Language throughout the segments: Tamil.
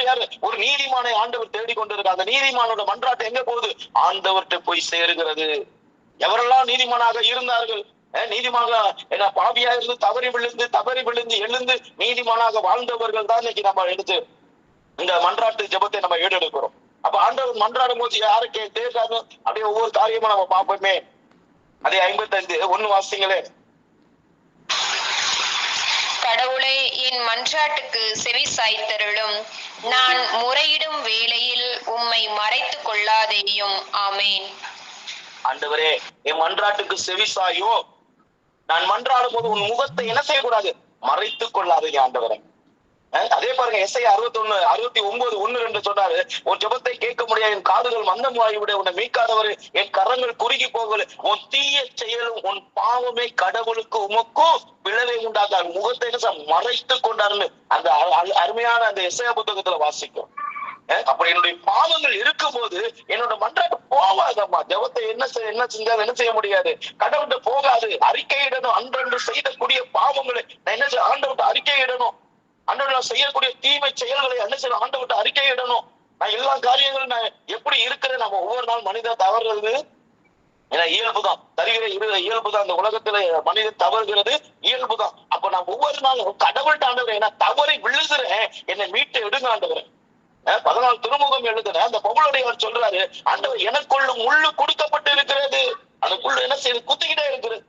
மன்றாடுறவங்க யாரு ஒரு நீதிமானை ஆண்டவர் தேடிக்கொண்டிருக்க அந்த நீதிமானோட மன்றாட்டு எங்க போகுது? ஆண்டவர்கிட்ட போய் சேருகிறது. எவரெல்லாம் நீதிமானாக இருந்தார்கள்? நீதிமாக என்ன பாவியா இருந்து தவறி விழுந்து தவறி விழுந்து எழுந்து நீதிமானாக வாழ்ந்தவர்கள் தான் இன்னைக்கு நம்ம எடுத்து இந்த மன்றாட்டு ஜபத்தை நம்ம ஏறெடுக்கிறோம் அப்ப ஆண்டவர் மன்றாடும் போது யாரு கே அப்படியே ஒவ்வொரு காரியமும் நம்ம பார்ப்போமே. அதே ஐம்பத்தி ஐந்து ஒண்ணு வாசிங்களே கடவுளே என் மன்றாட்டுக்கு செவி சாய்த்தருளும். நான் முறையிடும் வேளையில் உம்மை மறைத்துக் கொள்ளாதேயும். ஆமேன். ஆண்டவரே என் மன்றாட்டுக்கு செவிசாயோ நான் மன்றாடும் போது உன் முகத்தை என்ன செய்யக்கூடாது? மறைத்துக் கொள்ளாதே ஆண்டவரே. அதே பாருங்க எஸ்ஐ அறுபத்தி ஒண்ணு அறுபத்தி ஒன்பது ஒண்ணு ரெண்டு சொன்னாரு. உன் ஜெபத்தை கேட்க முடியாது என் காதுகள் மந்தம் விட உன்னை மீட்காதவர் என் கரங்கள் குறுகி போகல உன் தீய செயலும் உன் பாவமே கடவுளுக்கு உமக்கும் விளைவை உண்டாக்கார் முகத்தை மறைத்து கொண்டாருன்னு அந்த அருமையான அந்த எஸ்ஐ புத்தகத்துல வாசிக்கும். அப்ப என்னுடைய பாவங்கள் இருக்கும்போது என்னோட மன்றாட்டு போகாதம்மா. ஜெபத்தை என்ன என்ன செஞ்சாலும் என்ன செய்ய முடியாது. கடவுள்கிட்ட போகாது. அறிக்கையிடணும். அன்றன்று செய்தக்கூடிய பாவங்களை நான் என்ன செய்ய ஆண்டவர்கிட்ட அறிக்கையிடணும். ஆண்டவர் நான் செய்யக்கூடிய தீமை செயல்களை என்ன செய்ய ஆண்டவர்கிட்ட அறிக்கையிடணும் நான் எல்லா காரியங்களும் நான் எப்படி இருக்கிறேன்? நம்ம ஒவ்வொரு நாள் மனிதன் தவறுறது ஏன்னா இயல்புதான். தருகிற இரு இயல்புதான். இந்த உலகத்துல மனிதன் தவறுகிறது இயல்புதான். அப்ப நான் ஒவ்வொரு நாளும் கடவுள்கிட்ட ஆண்டவர். நான் தவறை விழுகிறேன். என்னை மீட்டு எடுங்க ஆண்டவரே. பதினாலு திருமுகம் எழுதுன அந்த பவுலுடையவர் சொல்றாரு ஆண்டவர் எனக்குள்ள முள்ளு கொடுக்கப்பட்டு இருக்கிறது. அந்த என்ன செய்யுது குத்திக்கிட்டே இருக்கிறது.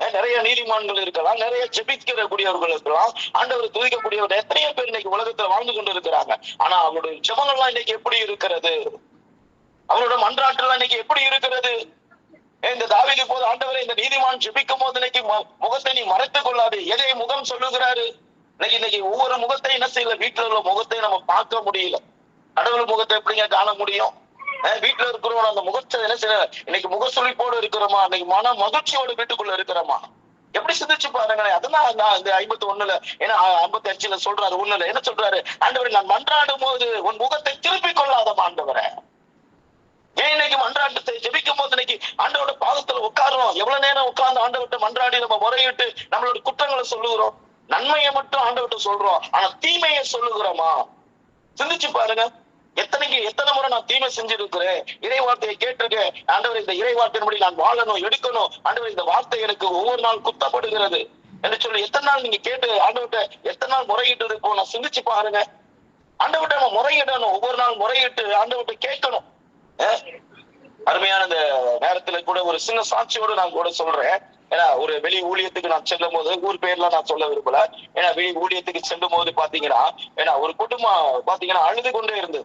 நிறைய நீதிமான்கள் இருக்கலாம் நிறைய செபிக்கிற கூடியவர்கள் இருக்கலாம் ஆண்டவர் துதிக்கக்கூடியவர் எத்தனையோ பேர் இன்னைக்கு உலகத்துல வாழ்ந்து கொண்டு இருக்கிறாங்க ஆனா அவருடைய ஜபங்கள்லாம் இன்னைக்கு எப்படி இருக்கிறது? அவரோட மன்றாட்டுலாம் இன்னைக்கு எப்படி இருக்கிறது? இந்த தாவிதி போது ஆண்டவரை இந்த நீதிமான் ஜெபிக்கும் போது இன்னைக்கு முகத்தை நீ மறைத்துக் கொள்ளாது. எதை முகம் சொல்லுகிறாரு? இன்னைக்கு இன்னைக்கு ஒவ்வொரு முகத்தை என்ன செய்யல? வீட்டுல உள்ள முகத்தை நம்ம பார்க்க முடியல. கடவுள் முகத்தை எப்படிங்க காண முடியும்? வீட்டுல இருக்கிறோம் அந்த முகத்தை என்ன செய்ய இன்னைக்கு முகசுளிப்போடு இருக்கிறோமா? இன்னைக்கு மன மகிழ்ச்சியோட வீட்டுக்குள்ள இருக்கிறோமா? எப்படி சிந்திச்சு பாருங்களேன். அதனால நான் இந்த ஐம்பத்தி ஒண்ணுல ஏன்னா ஐம்பத்தி அஞ்சுல சொல்றாரு ஒண்ணுல என்ன சொல்றாரு? ஆண்டவர் நான் மன்றாடும் போது உன் முகத்தை திருப்பிக் கொள்ளாத ஆண்டவரை. ஏன் இன்னைக்கு மன்றாட்டத்தை ஜெபிக்கும் போது இன்னைக்கு ஆண்டவோட பாதத்துல உட்கார்றோம்? எவ்வளவு நேரம் உட்கார்ந்து ஆண்டவர்கிட்ட மன்றாடி நம்ம முறையிட்டு நம்மளோட குற்றங்களை சொல்லுகிறோம்? நன்மையை மட்டும் ஆண்டவர்கிட்ட சொல்றோம். ஆனா தீமையை சொல்லுகிறோமா? சிந்திச்சு பாருங்க. எத்தனைக்கு எத்தனை முறை நான் தீமை செஞ்சிருக்கிறேன்? இறை வார்த்தையை கேட்டிருக்கேன். ஆண்டவர் இந்த இறை வார்த்தையின்படி நான் வாழணும் எடுக்கணும். ஆண்டவர் இந்த வார்த்தை எனக்கு ஒவ்வொரு நாள் குத்தப்படுகிறது என்று சொல்லி எத்தனை நாள் நீங்க கேட்டு ஆண்டவர்கிட்ட எத்தனை நாள் முறையிட்டு இருப்போம் நான் சிந்திச்சு பாருங்க. ஆண்டவர்கிட்ட நம்ம முறையிடணும். ஒவ்வொரு நாள் முறையிட்டு ஆண்டவர்கிட்ட கேட்கணும். அருமையான இந்த நேரத்துல கூட ஒரு சின்ன சாட்சியோட நான் கூட சொல்றேன். ஏன்னா ஒரு வெளி ஊழியத்துக்கு நான் செல்லும் போது ஊர் பேர்லாம் நான் சொல்ல விரும்பல. ஏன்னா வெளி ஊழியத்துக்கு செல்லும் போது பாத்தீங்கன்னா ஏன்னா ஒரு குடும்பம் பாத்தீங்கன்னா அழுது கொண்டே இருந்து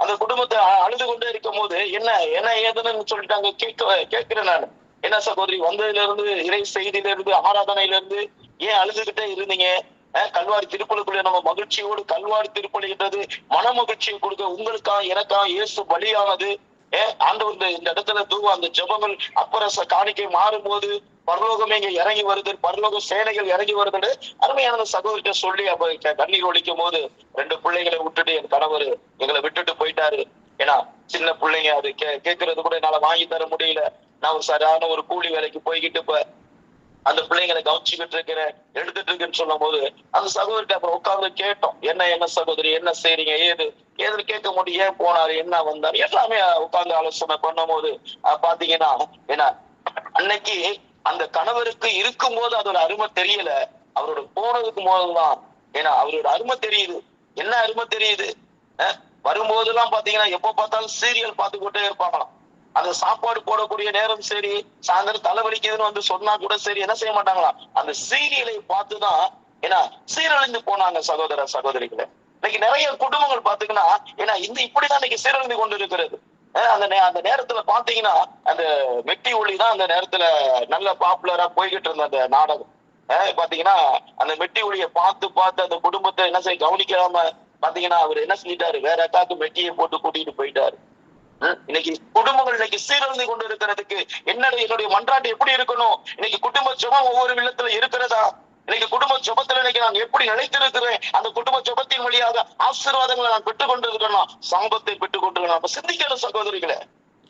அந்த குடும்பத்தை அழுது கொண்டே இருக்கும் போது என்ன என்ன ஏதுன்னு சொல்லிட்டாங்க. கேட்க கேட்கிறேன் நான். என்ன சகோதரி வந்ததுல இருந்து இறை செய்தியில இருந்து ஆராதனையில இருந்து ஏன் அழுதுகிட்டே இருந்தீங்க? அஹ் கல்வாரி திருப்பலிக்குள்ள நம்ம மகிழ்ச்சியோடு கல்வாரி திருப்பலின்றது மன மகிழ்ச்சியை கொடுக்க உங்களுக்கா எனக்கா இயேசு பலியானது. ஆண்டவர் இந்த இந்த இடத்துல தூவம் அந்த ஜபங்கள் அப்பரச காணிக்கை மாறும்போது பரலோகமே இங்க இறங்கி வருது பரலோக சேனைகள் இறங்கி வருதுன்னு அருமையான அந்த சகோதரிட்ட சொல்லி அப்ப கண்ணீர் ஒழிக்கும் போது ரெண்டு பிள்ளைகளை விட்டுட்டு என் கணவர் எங்களை விட்டுட்டு போயிட்டாரு. ஏன்னா சின்ன பிள்ளைங்க அது கே கேட்கறது கூட என்னால வாங்கி தர முடியல. நான் ஒரு சரியான ஒரு கூலி வேலைக்கு போய்கிட்டு இப்ப அந்த பிள்ளைங்களை கவனிச்சுக்கிட்டு இருக்கிறேன் எடுத்துட்டு இருக்கேன்னு சொல்லும் போது அந்த சகோதரிக்கு அப்புறம் உட்கார்ந்து கேட்டோம். என்ன என்ன சகோதரி என்ன செய்றீங்க? ஏது? ஏதுன்னு கேட்க முடியும் ஏன் போனாரு? என்ன வந்தாரு? எல்லாமே உட்கார்ந்து ஆலோசனை பண்ணும் போது பாத்தீங்கன்னா என்ன அன்னைக்கு அந்த கணவருக்கு இருக்கும் போது அதோட அருமை தெரியல. அவரோட போனதுக்கு போதுதான் ஏன்னா அவரோட அருமை தெரியுது. என்ன அருமை தெரியுது? அஹ், வரும்போதெல்லாம் பாத்தீங்கன்னா எப்ப பார்த்தாலும் சீரியல் பார்த்துக்கிட்டே இருப்பாங்களாம். அந்த சாப்பாடு போடக்கூடிய நேரம் சரி சாயந்தரம் தலைவலிக்குதுன்னு வந்து சொன்னா கூட சரி என்ன செய்ய மாட்டாங்களா? அந்த சீரியலை பார்த்துதான் ஏன்னா சீரழிந்து போனாங்க சகோதர சகோதரிகளை. இன்னைக்கு நிறைய குடும்பங்கள் பாத்தீங்கன்னா ஏன்னா இந்த இப்படிதான் இன்னைக்கு சீரழிந்து கொண்டு இருக்கிறது அந்த நே- அந்த நேரத்துல பாத்தீங்கன்னா அந்த வெட்டி ஒளி தான் அந்த நேரத்துல நல்ல பாப்புலரா போய்கிட்டு இருந்த அந்த நாடகம். பாத்தீங்கன்னா அந்த மெட்டி ஒளியை பார்த்து பார்த்து அந்த குடும்பத்தை என்ன செய்ய கவனிக்காம பாத்தீங்கன்னா அவர் என்ன செஞ்சிட்டாரு வேற அக்காக்கு மெட்டியை போட்டு கூட்டிட்டு போயிட்டாரு. இன்னைக்கு குடும்பங்கள் இன்னைக்கு சீரழிந்து கொண்டு இருக்கிறதுக்கு என்னோட என்னுடைய மன்றாட்டு எப்படி இருக்கணும்? இன்னைக்கு குடும்ப சுபம் ஒவ்வொரு இல்லத்துல இருக்கிறதா? இன்னைக்கு குடும்ப சுபத்துல இன்னைக்கு நான் எப்படி நிலைத்திருக்கிறேன்? அந்த குடும்ப சுபத்தின் வழியாக ஆசீர்வாதங்களை நான் பெற்றுக் கொண்டிருக்கணும் சாபத்தை பெற்றுக் கொண்டிருக்கணும் அப்ப சிந்திக்கணும் சகோதரிகளை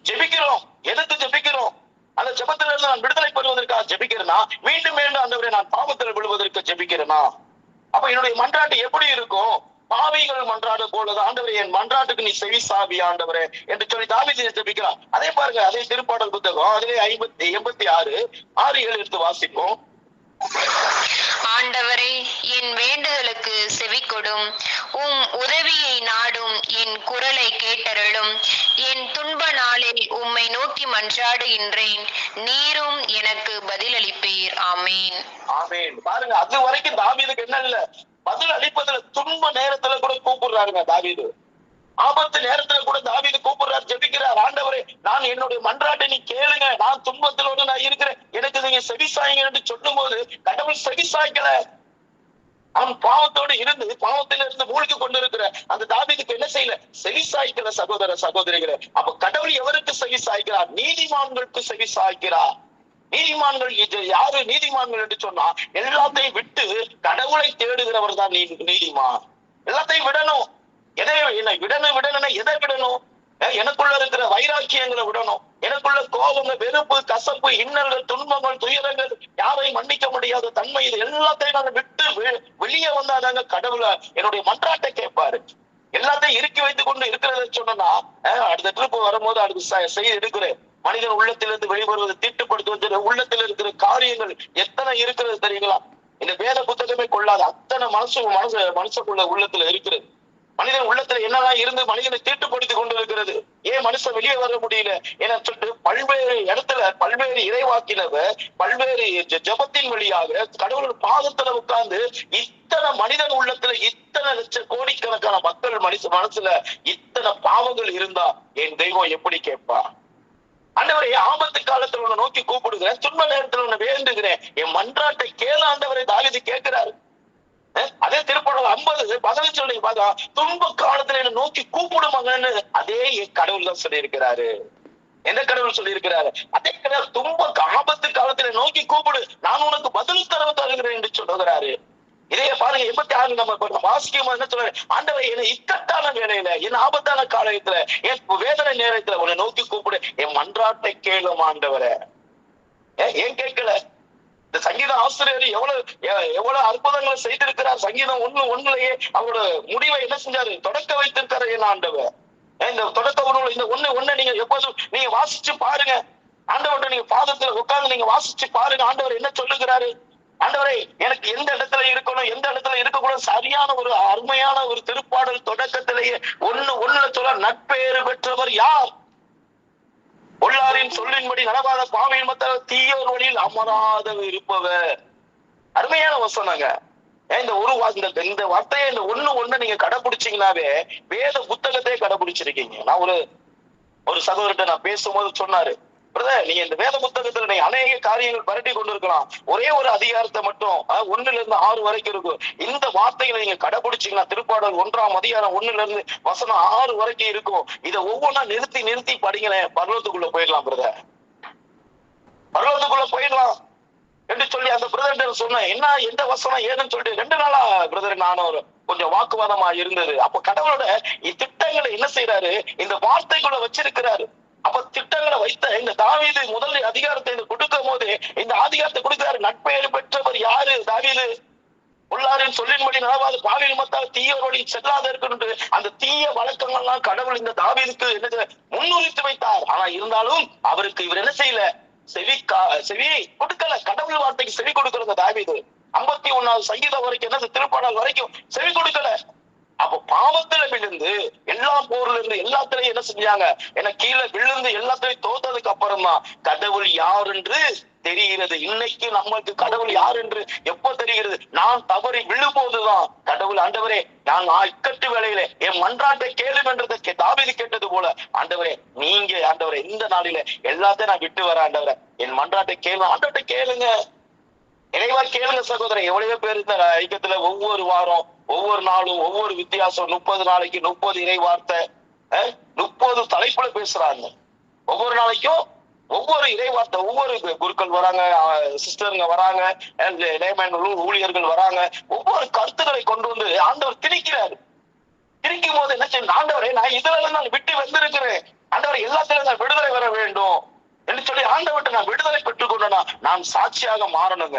ஜெபிக்கிறோம். எதிர்த்து ஜெபிக்கிறோம். அந்த ஜெபத்துல இருந்து நான் விடுதலை பெறுவதற்காக ஜெபிக்கிறேனா? மீண்டும் மீண்டும் அந்த நான் பாவத்தில் விழுவதற்கு ஜெபிக்கிறேனா? அப்ப என்னுடைய மன்றாட்டு எப்படி இருக்கும்? பாவிகள் மன்றாடு போலது ஆண்டவரே என் மன்றாட்டுக்கு நீ செவி சாவி ஆண்டவரே என்று சொல்லி தாவீது ஜெபிக்கிறான் அதே பாருங்க அதே திருப்பாடல் புத்தகம் அதிலே ஐம்பத்தி எண்பத்தி ஆறு ஆறு ஏழு எடுத்து வாசிப்போம். ஆண்டவரே என் வேண்டுதலுக்கு செவிக்கொடும் உம் உதவியை நாடும் என் குரலை கேட்டருளும் என் துன்ப நாளில் உம்மை நோக்கி மன்றாடுகின்றேன் நீரும் எனக்கு பதிலளிப்பீர். ஆமேன். ஆமென். பாருங்க அது வரைக்கும் தாவீதுக்கு என்ன இல்ல? பதில் அளிப்பதுல துன்ப நேரத்துல கூட கூப்பிடுறாருங்க தாவீது. ஆபத்து நேரத்துல கூட தாவீது கூப்பிடுறாரு ஜெபிக்கிறார். ஆண்டவரே நான் என்னுடைய மன்றாட்டை நீ கேளுங்க. நான் துன்பத்திலோடு நான் இருக்கிறேன். எனக்கு நீங்க செவிசாய்ங்க என்று சொல்லும் போது கடவுள் செவிசாய்க்கல அவன் பாவத்தோடு இருந்து பாவத்தில இருந்து மூழ்கி கொண்டிருக்கிற அந்த தாவீதுக்கு என்ன செய்யல? செவி சாய்க்கிற சகோதர சகோதரிகளை. அப்ப கடவுள் எவருக்கு செவி சாய்க்கிறார்? நீதிமான்களுக்கு செவி சாய்க்கிறார். நீதிமான்கள் இது யாரு நீதிமான்கள் என்று சொன்னா எல்லாத்தையும் விட்டு கடவுளை தேடுகிறவர் தான் நீ- நீதிமான். எல்லாத்தையும் விடணும். எதை என்ன விடணும் விடணும் எதை விடணும்? எனக்குள்ள இருக்கிற வைராக்கியங்களை விடணும். எனக்குள்ள கோபங்க வெறுப்பு கசப்பு இன்னல்கள் துன்பங்கள் துயரங்கள் யாரையும் மன்னிக்க முடியாத தன்மை இது எல்லாத்தையும் நாங்க விட்டு வெளியே வந்தா வந்தாதாங்க கடவுளை என்னுடைய மன்றாட்டை கேட்பாரு. எல்லாத்தையும் இறுக்கி வைத்துக் கொண்டு இருக்கிறத சொன்னா அடுத்த ட்ரிப் வரும்போது அடுத்த செ- செய்தி எடுக்கிறேன். மனிதன் உள்ளத்திலிருந்து வெளிவருவது தீட்டுப்படுத்துவது உள்ளத்தில் இருக்கிற காரியங்கள் எத்தனை இருக்கிறது தெரியுங்களா? இந்த வேத புத்தகமே கொள்ளாத அத்தனை மனசு மனசு மனுஷக்குள்ள உள்ளத்துல இருக்கிறது. மனிதன் உள்ளத்துல என்னெல்லாம் இருந்து மனிதனை தீட்டுப்படுத்தி கொண்டு இருக்கிறது ஏன் மனுஷன் வெளியே வர முடியல? என சொல்லிட்டு பல்வேறு இடத்துல பல்வேறு இறைவாக்கினவர் பல்வேறு ஜபத்தின் ஜெபத்தின் வழியாக கடவுள் பாதத்துல உட்கார்ந்து இத்தனை மனிதன் உள்ளத்துல இத்தனை லட்சம் கோடிக்கணக்கான மக்கள் மனுஷ மனசுல இத்தனை பாவங்கள் இருந்தா என் தெய்வம் எப்படி கேட்பா ஆண்டவரை ஆபத்து காலத்துல உன்னை நோக்கி கூப்பிடுகிறேன். துன்ப நேரத்துல உன்னை வேண்டுகிறேன். என் மன்றாட்டை கேள ஆண்டவரை தாவிது கேட்கிறாரு. அதே திருப்படம் ஐம்பது பதினஞ்சு சொல்லி பார்த்தா துன்ப காலத்துல என்ன நோக்கி கூப்பிடு மகன்னு அதே கடவுள் தான் சொல்லியிருக்கிறாரு. எந்த கடவுள் சொல்லியிருக்கிறாரு? அதே கடவுள் துன்ப ஆபத்து காலத்துல நோக்கி கூப்பிடு. நான் உனக்கு பதில் தரவு தருகிறேன் என்று சொல்லுகிறாரு. இதையே பாருங்க எண்பத்தி ஆறு நம்ம வாசிக்கும் என்ன சொல்ற ஆண்டவர் என்ன இக்கட்டான வேலையில என் ஆபத்தான காலத்துல என் வேதனை நேரத்துல உன்னை நோக்கி கூப்பிடு. என் மன்றாட்டை கேளும் ஆண்டவரை. ஏன் ஏன் கேட்கல? இந்த சங்கீத ஆசிரியர் எவ்வளவு எவ்வளவு அற்புதங்களை செய்திருக்கிறார். சங்கீதம் ஒண்ணு ஒண்ணுலயே அவரோட முடிவை என்ன செஞ்சாரு? தொடக்க வைத்திருக்காரு என் ஆண்டவர். இந்த தொடக்க உணவுல இந்த ஒண்ணு ஒண்ணு நீங்க எப்போதும் நீங்க வாசிச்சு பாருங்க. ஆண்டவர்கிட்ட நீங்க பாதத்துல உட்கார்ந்து நீங்க வாசிச்சு பாருங்க. ஆண்டவர் என்ன சொல்லுகிறாரு? ஆண்டவரை எனக்கு எந்த இடத்துல இருக்கணும் எந்த இடத்துல இருக்கக்கூடாது சரியான ஒரு அருமையான ஒரு திருப்பாடல் தொடக்கத்திலேயே ஒண்ணு ஒண்ணுல சொல்ல நட்பேறு பெற்றவர் யார்? உள்ளாரின் சொல்லின்படி நடவாத பாவையின் மத்த தீயோர் வழியில் அமராத இருப்பவர். அருமையான வசனங்க. ஏன் இந்த ஒரு இந்த இந்த வார்த்தையை இந்த ஒண்ணு ஒண்ணு நீங்க கடைபிடிச்சீங்கன்னாவே வேத புத்தகத்தையே கடைபிடிச்சிருக்கீங்க நான் ஒரு ஒரு சகோதரர்கிட்ட நான் பேசும்போது சொன்னாரு நீங்க இந்த வேத புத்தகத்துல நீங்க அநேக காரியங்கள் பரட்டி கொண்டு இருக்கலாம் ஒரே ஒரு அதிகாரத்தை மட்டும் ஒண்ணுல இருந்து ஆறு வரைக்கும் இருக்கும். இந்த வார்த்தைகளை நீங்க கடைபிடிச்சீங்கன்னா திருப்பாடல் ஒன்றாம் அதிகாரம் ஒண்ணுல இருந்து வசனம் ஆறு வரைக்கும் இருக்கும். இதை ஒவ்வொன்றா நிறுத்தி நிறுத்தி படிங்களேன். பர்வத்துக்குள்ள போயிடலாம் பிரதர். பர்வத்துக்குள்ள போயிடலாம் என்று சொல்லி அந்த பிரதர் சொன்னேன். என்ன எந்த வசனம் ஏதுன்னு சொல்லிட்டு ரெண்டு நாளா பிரதர் நானும் கொஞ்சம் வாக்குவாதமா இருந்தது. அப்ப கடவுளோட திட்டங்களை என்ன செய்யறாரு இந்த வார்த்தைக்குள்ள வச்சிருக்கிறாரு. அப்ப திட்டங்களை வைத்த இந்த தாவீது முதல் அதிகாரத்தை இந்த கொடுக்கும் போது இந்த அதிகாரத்தை கொடுக்கிறாரு. நட்பெயர் பெற்றவர் யாரு? தாவீது? உள்ளாரின் சொல்லின்படி நடவாது. பாவியில் மத்தால் தீய வழி செல்லாத இருக்கணும் அந்த தீய வழக்கங்கள்லாம் கடவுள் இந்த தாவீதுக்கு என்ன முன்னுரித்து வைத்தார். ஆனா இருந்தாலும் அவருக்கு இவர் என்ன செய்யல? செவி செவி கொடுக்கல. கடவுள் வார்த்தைக்கு செவி கொடுக்கிற இந்த தாவீது. ஐம்பத்தி ஒண்ணாவது சங்கீதம் வரைக்கும் என்ன திருப்பாடல் வரைக்கும் செவி கொடுக்கல. அப்ப பாவத்துல விழுந்து எல்லா போர்ல இருந்து எல்லாத்திலையும் என்ன செஞ்சாங்க? ஏன்னா கீழே விழுந்து எல்லாத்தையும் தோத்ததுக்கு அப்புறமா கடவுள் யார் என்று தெரிகிறது. இன்னைக்கு நம்மளுக்கு கடவுள் யார் என்று எப்ப தெரிகிறது? நான் தவறி விழும்போதுதான். கடவுள் ஆண்டவரே நான் நான் இக்கட்டு வேலையில என் மன்றாட்டை கேளும் என்றதை கே- கேட்டது போல ஆண்டவரே நீங்க ஆண்டவரே இந்த நாளில எல்லாத்தையும் நான் விட்டு வரேன் ஆண்டவரே. என் மன்றாட்டை கேளு ஆண்டவர்கிட்ட கேளுங்க. நினைவா கேளுங்க சகோதரன் எவ்வளவோ பேர் இந்த ஐக்கியத்துல ஒவ்வொரு வாரம் ஒவ்வொரு நாளும் ஒவ்வொரு வித்தியாசம் முப்பது நாளைக்கு முப்பது இறை வார்த்தை அஹ், முப்பது தலைப்புல பேசுறாங்க. ஒவ்வொரு நாளைக்கும் ஒவ்வொரு இறை வார்த்தை ஒவ்வொரு குருக்கள் வராங்க சிஸ்டருங்க வராங்க and ஊழியர்கள் வராங்க. ஒவ்வொரு கருத்துக்களை கொண்டு வந்து ஆண்டவர் திணிக்கிறாரு. திணிக்கும் போது என்ன செய்யும்? ஆண்டவரே நான் இதுல நான் விட்டு வந்திருக்கிறேன். ஆண்டவர் எல்லாத்திலும் நான் விடுதலை வர வேண்டும். என்று சொல்லி ஆண்டவர்கிட்ட நான் விடுதலை பெற்றுக்கொண்டேனா நான் சாட்சியாக மாறணுங்க.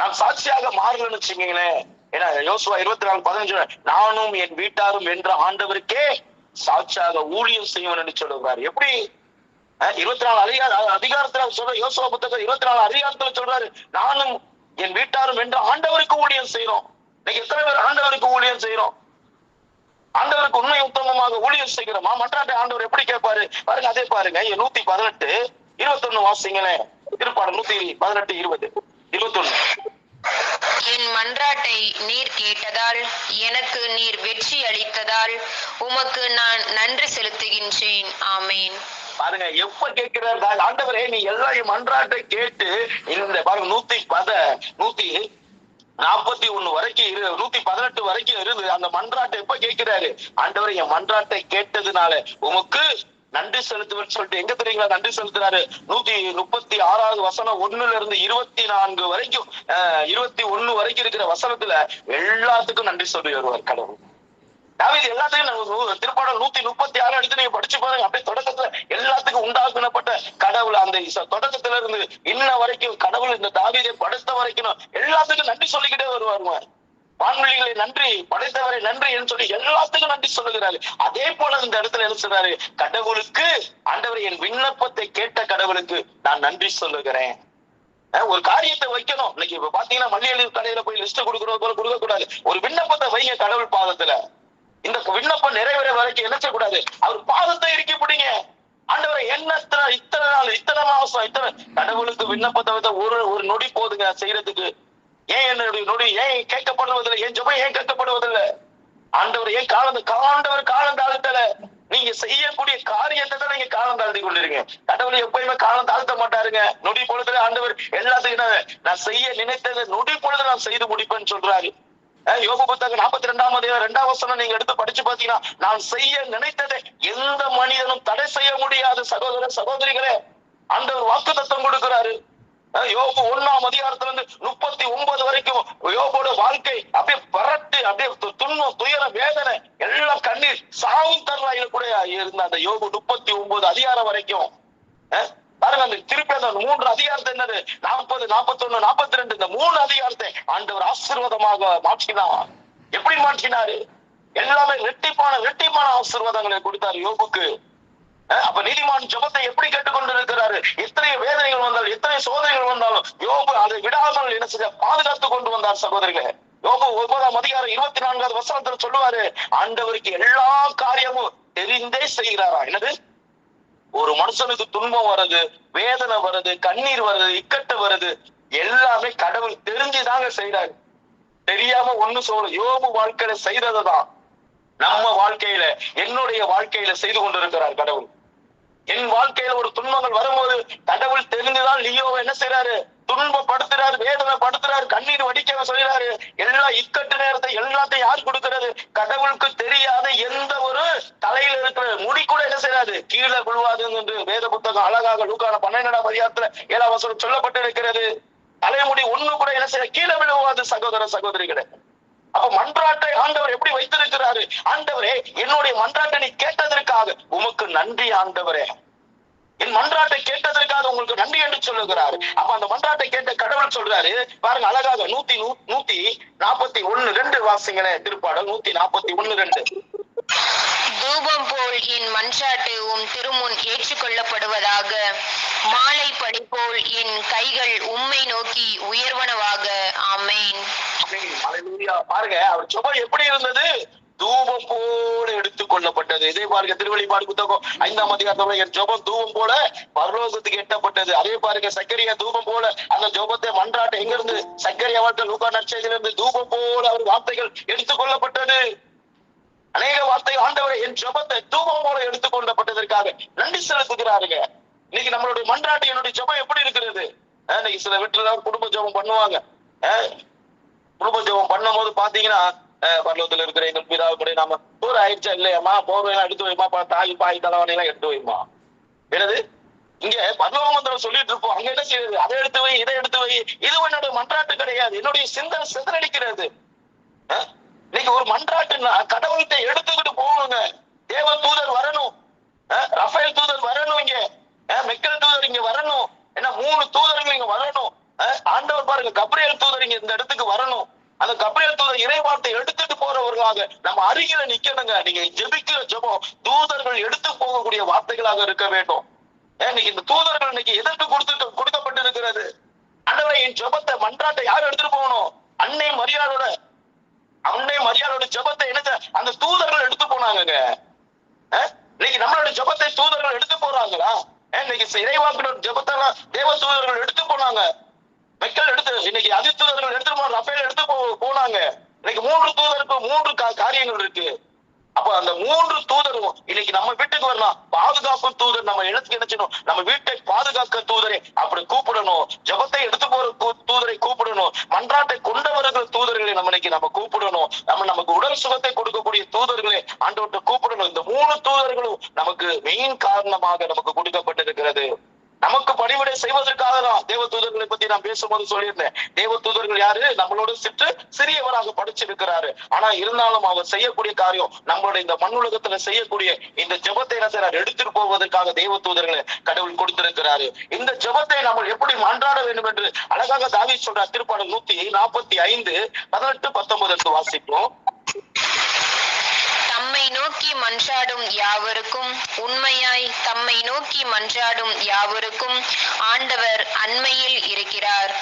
நான் சாட்சியாக மாறலன்னு வச்சுக்கீங்களேன். ஏன்னா யோசுவா இருபத்தி நாலு பதினஞ்சு நானும் என் வீட்டாரும் என்ற ஆண்டவருக்கே சாட்சியாக ஊழியம் செய்வன் என்று சொல்லுகிறார். எப்படி? இருபத்தி நாலு அதிகார அதிகாரத்துல சொல்ற யோசுவா புத்தகம் இருபத்தி நாலு அதிகாரத்துல சொல்றாரு நானும் என் வீட்டாரும் என்ற ஆண்டவருக்கு ஊழியம் செய்யறோம் இன்னைக்கு எத்தனை பேர் ஆண்டவருக்கு ஊழியம் செய்யறோம் ஆண்டவருக்கு உண்மை உத்தமமாக ஊழியம் செய்கிறோமா. மற்றாட்டை ஆண்டவர் எப்படி கேட்பாரு? பாருங்க அதே பாருங்க நூத்தி பதினெட்டு இருபத்தொன்னு வாசிங்களேன். திருப்பாடு நூத்தி பதினெட்டு இருபது. என் மன்றாட்டை நீர் கேட்டதால் எனக்கு நீர் வெற்றி அளித்ததால் உமக்கு நான் நன்றி செலுத்துகின்றேன். ஆமேன். பாருங்க எப்ப கேட்கிறார் நான் ஆண்டவரே நீ எல்லாம் என் மன்றாட்டை கேட்டு இந்த பாருங்க நூத்தி பத நூத்தி நாற்பத்தி ஒண்ணு வரைக்கும் இரு நூத்தி பதினெட்டு வரைக்கும் இருந்து அந்த மன்றாட்டை எப்ப கேட்கிறாரு? ஆண்டவரே என் மன்றாட்டை கேட்டதுனால உமக்கு நன்றி செலுத்துவர் சொல்லிட்டு எங்க தெரியுங்களா? நன்றி செலுத்துறாரு. நூத்தி முப்பத்தி ஆறாவது வசனம் ஒண்ணுல இருந்து இருபத்தி நான்கு வரைக்கும் இருபத்தி ஒண்ணு வரைக்கும் இருக்கிற வசனத்துல எல்லாத்துக்கும் நன்றி சொல்லி வருவார் கடவுள். தாவீது எல்லாத்தையும் நம்ம திருப்பாடல் நூத்தி முப்பத்தி ஆறு எடுத்து நீங்க படிச்சு பாருங்க. அப்படியே தொடக்கத்துல எல்லாத்துக்கும் உண்டாக்குனப்பட்ட கடவுள் அந்த தொடக்கத்துல இருந்து இன்ன வரைக்கும் கடவுள் இந்த தாவீதை படுத்த வரைக்கும் எல்லாத்துக்கும் நன்றி சொல்லிக்கிட்டே வருவாருமா வான்வெளிகளை நன்றி படைத்தவரை நன்றி என்று சொல்லி எல்லாத்துக்கும் நன்றி சொல்லுகிறாரு அதே போல இந்த இடத்துல என்ன சொல்றாரு? கடவுளுக்கு ஆண்டவர் என் விண்ணப்பத்தை கேட்ட கடவுளுக்கு நான் நன்றி சொல்லுகிறேன். ஒரு காரியத்தை வைக்கணும். இன்னைக்கு இப்ப பாத்தீங்கன்னா மல்லியலி கடையில போய் லிஸ்ட் கொடுக்கறது போல கொடுக்க கூடாது ஒரு விண்ணப்பத்தை வைங்க கடவுள் பாதத்துல. இந்த விண்ணப்பம் நிறைவேற வரைக்கும் என்ன கூடாது அவர் பாதத்தை இறுக்கி பிடிங்க. ஆண்டவரை என்ன இத்தனை நாள் இத்தனை மாசம் இத்தனை கடவுளுக்கு விண்ணப்பத்தை ஒரு ஒரு நொடி போதுங்க செய்யறதுக்கு. ஏன் என்னுடைய நொடி ஏன் கேட்கப்படுவதில்லை? என் ஜெபம் ஏன் கேட்கப்படுவதில்லை? ஆண்டவர் ஏன் காலம் ஆண்டவர் காலம் தாழ்த்தல நீங்க செய்யக்கூடிய காரியத்தை தான் நீங்க காலம் தாழ்த்தி கொண்டிருங்க கடவுள் எப்பயுமே காலம் தாழ்த்த மாட்டாருங்க. நொடி பொழுதுல ஆண்டவர் எல்லாத்துக்கும் நான் செய்ய நினைத்ததை நொடி பொழுது நான் செய்து முடிப்பேன்னு சொல்றாரு. யோக யோபு புத்தகம் நாற்பத்தி ரெண்டாம் அதிகாரம் ரெண்டாம் வசனம் நீங்க எடுத்து படிச்சு பாத்தீங்கன்னா நான் செய்ய நினைத்ததை எந்த மனிதனும் தடை செய்ய முடியாது. சகோதர சகோதரிகளே ஆண்டவர் வாக்கு தத்துவம் கொடுக்கிறாரு. யோபு ஒன்னாம் அதிகாரத்துல இருந்து முப்பத்தி ஒன்பது வரைக்கும் யோபோட வாழ்க்கை அப்படியே பரட்டு அப்படியே துன்பம் துயரம் வேதனை எல்லாம் கண்ணீர் சாவும் தருவாயில கூட இருந்த அந்த யோபு முப்பத்தி ஒன்பது அதிகாரம் வரைக்கும். அஹ் பாருங்க அந்த திருப்பி அந்த மூன்று அதிகாரத்தை என்னது? நாற்பது நாற்பத்தி ஒண்ணு நாற்பத்தி ரெண்டு இந்த மூணு அதிகாரத்தை ஆண்டவர் ஆசீர்வாதமாக மாற்றினார். எப்படி மாற்றினாரு? எல்லாமே ரெட்டிப்பான ரெட்டிப்பான ஆசீர்வாதங்களை கொடுத்தாரு யோபுக்கு. அப்ப நீதிமான் ஜபத்தை எப்படி கேட்டுக்கொண்டிருக்கிறாரு? எத்தனை வேதனைகள் வந்தாலும் எத்தனை சோதனைகள் வந்தாலும் யோபு அதை விடாமல் என்ன செய்ய பாதுகாத்து கொண்டு வந்தார் சகோதரிகளே. யோபு ஒன்பதாம் அதிகாரம் இருபத்தி நான்காவது வசனத்துல சொல்லுவாரு ஆண்டவருக்கு எல்லா காரியமும் தெரிந்தே செய்கிறாரா? என்னது? ஒரு மனுஷனுக்கு துன்பம் வருது வேதனை வருது கண்ணீர் வருது இக்கட்டு வருது எல்லாமே கடவுள் தெரிஞ்சுதாங்க செய்யறாரு தெரியாம ஒண்ணு சொல்ல யோபு வாழ்க்கையில செய்ததுதான். நம்ம வாழ்க்கையில என்னுடைய வாழ்க்கையில செய்து கொண்டிருக்கிறார் கடவுள். என் வாழ்க்கையில ஒரு துன்பங்கள் வரும்போது கடவுள் தெரிந்துதான் லியோவை என்ன செய்யறாரு துன்பப்படுத்துறாரு வேதனைப்படுத்துறாரு கண்ணீர் வடிக்க சொல்றாரு. எல்லா இக்கட்டு நேரத்தை எல்லாத்தையும் யார் கொடுக்கிறது? கடவுளுக்கு தெரியாத எந்த ஒரு தலையில இருக்கிற முடி கூட என்ன செய்யாது கீழே விழுவாது என்று வேத புத்தகம் அழகாக லூக்கான பன்னெண்டாம் அதிகாரத்துல ஏழாம் சொல்லப்பட்டு இருக்கிறது தலைமுடி ஒண்ணு கூட என்ன செய்ய கீழே விழுவாது சகோதர சகோதரிகளை. அப்ப மன்றாட்டை ஆண்டவர் எப்படி வைத்திருக்கிறாரு? ஆண்டவரே என்னுடைய மன்றாட்டை நீ கேட்டதற்காக உமக்கு நன்றி ஆண்டவரே. என் மன்றாட்டை கேட்டதற்காக உங்களுக்கு நன்றி என்று சொல்லுகிறார். அப்ப அந்த மன்றாட்டை கேட்ட கடவுள் சொல்றாரு பாருங்க அழகாக நூத்தி நூத்தி நாற்பத்தி ஒண்ணு ரெண்டு வாசிங்களேன் திருப்பாடல் நூத்தி நாற்பத்தி ஒண்ணு ரெண்டு. தூபம் போல் என் மன்றாட்டு உம் திருமுன் ஏற்றுக்கொள்ளப்படுவதாக மாலை படை போல் என் கைகள் உம்மை நோக்கி உயர்வனவாக. ஆமேன். பாருங்க அவர் சுபம் எப்படி இருந்தது? தூபம் போல எடுத்துக் கொள்ளப்பட்டது. இதே பாருங்க திருவள்ளிப்பாடு புத்தகம் ஐந்தாம் அதிகாரத்தில் என் ஜோபம் தூபம் போல பரலோகத்துக்கு எட்டப்பட்டது. அதே பாருங்க சக்கரியா தூபம் போல அந்த ஜோபத்தை மன்றாட்ட எங்க இருந்து சக்கரியா வாழ்க்கை லூகா நற்செய்தியில இருந்து தூபம் போல அவர் வார்த்தைகள் எடுத்துக் கொள்ளப்பட்டது. அநேக வார்த்தை ஆண்டவரை என் ஜபத்தை தூபம் போல எடுத்துக் கொள்ளப்பட்டதற்காக நன்றி செலுத்துகிறாருங்க. இன்னைக்கு நம்மளுடைய மன்றாட்டு என்னுடைய ஜபம் எப்படி இருக்கிறது? இன்னைக்கு சில வீட்டுல குடும்ப ஜபம் பண்ணுவாங்க. அஹ் குடும்ப ஜெபம் பண்ணும்போது பாத்தீங்கன்னா அஹ் பரலோகத்துல இருக்கிற எங்கள் பிதாவுடைய நாம போர் ஆயிடுச்சா இல்லையாமா போர்வையெல்லாம் எடுத்து வைமா? பா- தாய் பாய் தலைவனை எல்லாம் எடுத்து வைமா? எனது இங்க பரலோக மந்திரம் சொல்லிட்டு இருப்போம். அங்க என்ன செய்யுது அதை எடுத்து வை இதை எடுத்து வை. இது என்னுடைய மன்றாட்டு கிடையாது. என்னுடைய சிந்தனை சிதறடிக்கிறது. அஹ்? இன்னைக்கு ஒரு மன்றாட்டுன்னா கடவுள்கிட்ட எடுத்துக்கிட்டு போகணும் தேவ தூதர் வரணும் அஹ்? ரஃபேல் தூதர் வரணும் இங்க அஹ்? மெக்கல் தூதர் இங்க வரணும் ஏன்னா மூணு தூதர்கள் இங்க வரணும் அஹ்? ஆண்டவர் பாருங்க கப்ரியல் தூதர் இங்க இந்த இடத்துக்கு வரணும் அந்த கப்ரியல் தூதர் வழியில நிக்கணுங்க. நீங்க ஜெபிக்கிற ஜெபம் தூதர்கள் எடுத்து போகக்கூடிய வார்த்தைகளாக இருக்க வேண்டும். இந்த தூதர் இன்னைக்கு எதற்கு கொடுத்து கொடுக்கப்பட்டிருக்கிறது ஆண்டவரே என் ஜெபத்தை மன்றாட்டை யார் எடுத்துட்டு போகணும் அன்னை மரியாதோட அன்னை மரியாதோட ஜெபத்தை என்ன அந்த தூதர்கள் எடுத்து போனாங்கங்க அஹ்? இன்னைக்கு நம்மளோட ஜெபத்தை தூதர்கள் எடுத்து போறாங்களா அஹ் இன்னைக்கு இறைவாக்கினர் ஜெபத்தெல்லாம் தேவ தூதர்கள் எடுத்து போனாங்க மக்கள் எடுத்து இன்னைக்கு அதி தூதர்கள் எடுத்து போன ரஃபேல் எடுத்து போ- போனாங்க இன்னைக்கு மூன்று தூதருக்கு மூன்று கா- காரியங்கள் இருக்கு அப்ப அந்த மூன்று தூதரும் இன்னைக்கு நம்ம வீட்டுக்கு வரலாம் பாதுகாப்பு தூதர் நம்ம இடத்துக்கு நினைச்சணும் நம்ம வீட்டை பாதுகாக்க தூதரை அப்படி கூப்பிடணும் ஜபத்தை எடுத்து போற கூ- தூதரை கூப்பிடணும் மன்றாட்டை கொண்டவர்கள் தூதர்களை நம்ம நம்ம கூப்பிடணும். நம்ம நமக்கு உடல் சுகத்தை கொடுக்கக்கூடிய தூதர்களை ஆண்டவர்கிட்ட கூப்பிடணும். இந்த மூணு தூதர்களும் நமக்கு மெயின் காரணமாக நமக்கு கொடுக்கப்பட்டிருக்கிறது. நமக்கு செய்வதற்காக தான் தேவ தூதர்களை பத்தி நான் பேசும்போது சொல்லியிருந்தேன். தேவ தூதர்கள் யாரு? நம்மளோட சிற்று சிறியவராக படிச்சிருக்கிறாரு. ஆனா இருந்தாலும் அவர் செய்யக்கூடிய காரியம் நம்மளுடைய இந்த மண்ணுலகத்துல செய்யக்கூடிய இந்த ஜெபத்தை என்ன எடுத்துட்டு போவதற்காக தேவ தூதர்களை கடவுள் கொடுத்திருக்கிறாரு. இந்த ஜெபத்தை நம்ம எப்படி மன்றாட வேண்டும் என்று அழகாக தாவி சொல்றார். திருப்பாடல் நூத்தி நாற்பத்தி ஐந்து பதினெட்டு பத்தொன்பது வாசிப்போம். தம்மை நோக்கி மன்றாடும் யாவருக்கும் உண்மையாய் தம்மை நோக்கி மன்றாடும் யாவருக்கும் ஆண்டவர் அண்மையில் இருக்கிறார்.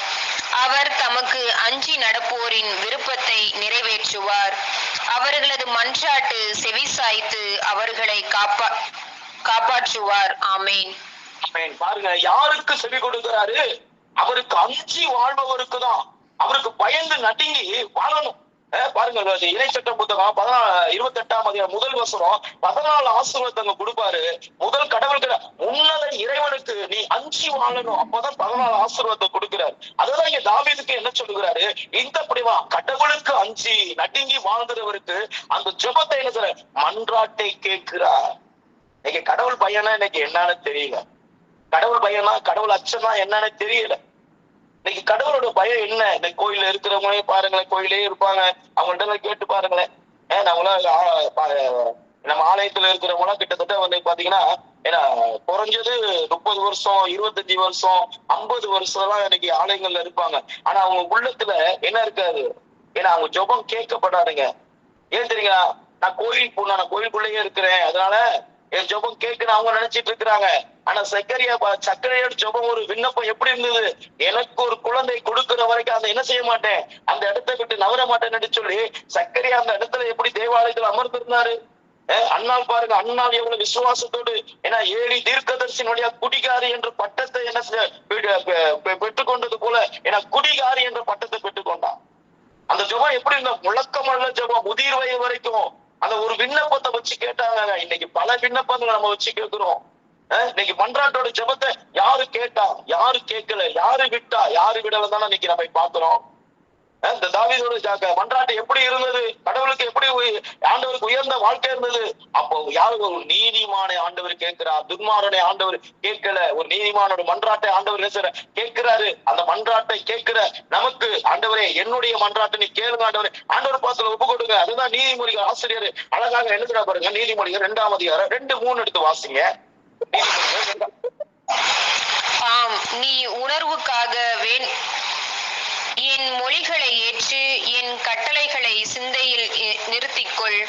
அவர் தமக்கு அஞ்சி நடப்போரின் விருப்பத்தை நிறைவேற்றுவார். அவர்களது மன்றாட்டு செவிசாய்த்து அவர்களை காப்பா காப்பாற்றுவார். ஆமேன். பாருங்க யாருக்கு செவி கொடுக்கிறாரு? அவருக்கு அஞ்சி வாழ்பவருக்கு தான் அவருக்கு பயந்து நடுங்கி வாழணும். பாருங்க அது இணை சட்ட புத்தகம் பதினா இருபத்தி எட்டாம் அதிகாரம் முதல் வசனம் பதினாலு ஆசீர்வாதத்தை அங்க கொடுப்பாரு. முதல் கடவுளுக்கு உன்னத இறைவனுக்கு நீ அஞ்சி வாழணும் அப்பதான் பதினாலு ஆசீர்வாதத்தை கொடுக்கிறார். அதுதான் இங்க தாவீதுக்கு என்ன சொல்லுகிறாரு? இந்த படிவா கடவுளுக்கு அஞ்சி நடுங்கி வாழ்ந்தவருக்கு அந்த ஜபத்தை என்ன சொல்ற மன்றாட்டை கேட்கிறார். இன்னைக்கு கடவுள் பையனா இன்னைக்கு என்னன்னு தெரியல. கடவுள் பையனா கடவுள் அச்சனா என்னன்னு தெரியல. இன்னைக்கு கடவுளோட பயம் என்ன? இந்த கோயில இருக்கிறவங்களே பாருங்களேன் கோயிலே இருப்பாங்க. அவங்கள்ட்ட கேட்டு பாருங்களேன். ஏன் நம்மளாம் ஆ- பா- நம்ம ஆலயத்துல இருக்கிறவங்களாம் கிட்டத்தட்ட வந்து பாத்தீங்கன்னா ஏன்னா குறைஞ்சது முப்பது வருஷம் இருபத்தஞ்சு வருஷம் ஐம்பது வருஷம் எல்லாம் இன்னைக்கு ஆலயங்கள்ல இருப்பாங்க. ஆனா அவங்க உள்ளத்துல என்ன இருக்காது? ஏன்னா அவங்க ஜபம் கேட்கப்படாதுங்க. ஏன் தெரியுங்களா? நான் கோயில் போனா நான் கோயிலுக்குள்ளேயே இருக்கிறேன். அதனால என் ஜெபம் கேட்கணும் அவங்க நினைச்சிட்டு இருக்கிறாங்க. ஆனா சக்கரியா சக்கரையோட ஜபம் ஒரு விண்ணப்பம் எப்படி இருந்தது? எனக்கு ஒரு குழந்தை கொடுக்கிற வரைக்கும் அதை என்ன செய்ய மாட்டேன்? அந்த இடத்தை விட்டு நவர மாட்டேன்னு சொல்லி சக்கரியா அந்த இடத்துல எப்படி தேவாலயத்தில் அமர்ந்திருந்தாரு? அஹ் அண்ணால் பாருங்க அண்ணால் எவ்வளவு விசுவாசத்தோடு ஏன்னா ஏழி தீர்க்கதர்சின் வழியா குடிகாரி என்ற பட்டத்தை என்ன பெற்றுக்கொண்டது போல ஏன்னா குடிகாரி என்ற பட்டத்தை பெற்றுக்கொண்டான். அந்த ஜபம் எப்படி இருந்த முழக்கமல்ல ஜபம் முதிர் வயது வரைக்கும். அந்த ஒரு விண்ணப்பத்தை வச்சு கேட்டாங்க. இன்னைக்கு பல விண்ணப்பங்களை நம்ம வச்சு கேட்கிறோம். இன்னைக்கு மன்றாட்டோட ஜபத்தை யாரு கேட்டா யாரு கேட்கல யாரு விட்டா யாரு விடல தானே இன்னைக்கு நம்ம பாக்குறோம் இந்த தாவிதோட ஜாக்க மன்றாட்டு எப்படி இருந்தது? கடவுளுக்கு எப்படி ஆண்டவருக்கு உயர்ந்த வாழ்க்கை இருந்தது? அப்போ யாரு ஒரு நீதிமான ஆண்டவர் கேட்கிறார் துன்மாரனை ஆண்டவர் கேட்கல. ஒரு நீதிமானோட மன்றாட்டை ஆண்டவர் நேசுற கேட்கிறாரு. அந்த மன்றாட்டை கேட்கிற நமக்கு ஆண்டவரே என்னுடைய மன்றாட்டை நீ கேளுங்க ஆண்டவரே. ஆண்டவர் பாத்துல ஒப்பு கொடுங்க. அதுதான் நீதிமொழிகள் ஆசிரியர் அழகாக எழுதுறா பாருங்க. நீதிமொழிகள் ரெண்டாம் அதிகாரம் ரெண்டு மூணு எடுத்து வாசிங்க. ஆம் நீ உணர்வுக்காக வேண் என் மொழிகளை ஏற்று என் கட்டளைகளை சிந்தையில் நிறுத்திக்கொள்.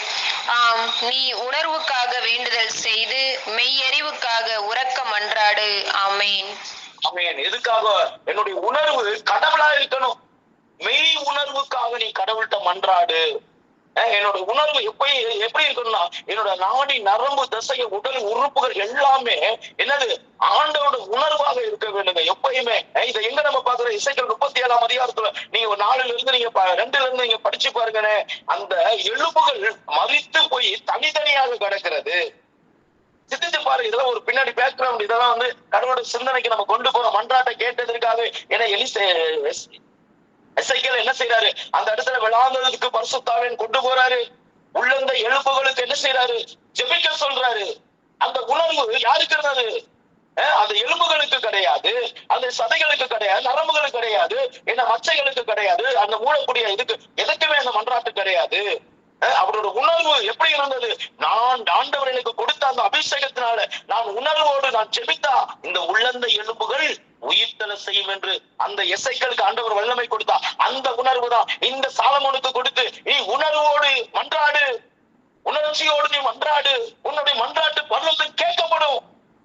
ஆம் நீ உணர்வுக்காக வேண்டுதல் செய்து மெய்யறிவுக்காக உறக்க மன்றாடு. ஆமேன். ஆமேன். எதுக்காக? என்னுடைய உணர்வு கடவுளா இருக்கணும். மெய் உணர்வுக்காக நீ கடவுள்கிட்ட மன்றாடு. என்னோட உணர்வு எப்படி எப்படி இருக்கணும்னா என்னோட நாடி நரம்பு தசை உடல் உறுப்புகள் எல்லாமே என்னது ஆண்டோட உணர்வாக இருக்க வேண்டுங்க எப்பயுமே. இதை எங்க நம்ம பாக்குறோம் இசைகள் முப்பத்தி ஏழாம் அதிகாரத்துல. நீங்க ஒரு நாலுல இருந்து நீங்க ரெண்டுல இருந்து நீங்க படிச்சு பாருங்கன்னு அந்த எலும்புகள் மறித்து போய் தனித்தனியாக கிடக்கிறது. சிந்திச்சு பாருங்க இதெல்லாம் ஒரு பின்னாடி பேக்ரவுண்ட் இதெல்லாம் வந்து கடவுளோட சிந்தனைக்கு நம்ம கொண்டு போற மன்றாட்டை கேட்டதற்காக ஏன்னா எலிசே எஸ்ஐக்கியல் என்ன செய்யறாரு அந்த இடத்துல விழாந்ததுக்கு பரிசுத்தாவின் கொண்டு போறாரு. உள்ளந்த எலும்புகளுக்கு என்ன செய்யறாரு ஜெபிக்க சொல்றாரு. அந்த உணர்வு யாருக்கு இருந்தது? அந்த எலும்புகளுக்கு கிடையாது. அந்த சதைகளுக்கு கிடையாது. நரம்புகளுக்கு கிடையாது. என்ன மச்சைகளுக்கு கிடையாது. அந்த மூடக்கூடிய இதுக்கு எதுக்குமே அந்த மன்றாட்டு கிடையாது. அவரோட உணர்வு எப்படி இருந்தது? நான் ஆண்டவர் எனக்கு கொடுத்த அந்த அபிஷேகத்தினால நான் உணர்வோடு நான் செபித்தா இந்த உள்ளந்த எலும்புகள் உயிர்த்தல செய்யும் என்று அந்த எசைக்களுக்கு ஆண்டவர் வல்லமை கொடுத்தா அந்த உணர்வு தான் இந்த சாலமோனுக்கு கொடுத்து நீ உணர்வோடு மன்றாடு. உணர்ச்சியோடு நீ மன்றாடு. உன்னுடைய மன்றாட்டு பரலோகத்தில் கேட்கப்படும்.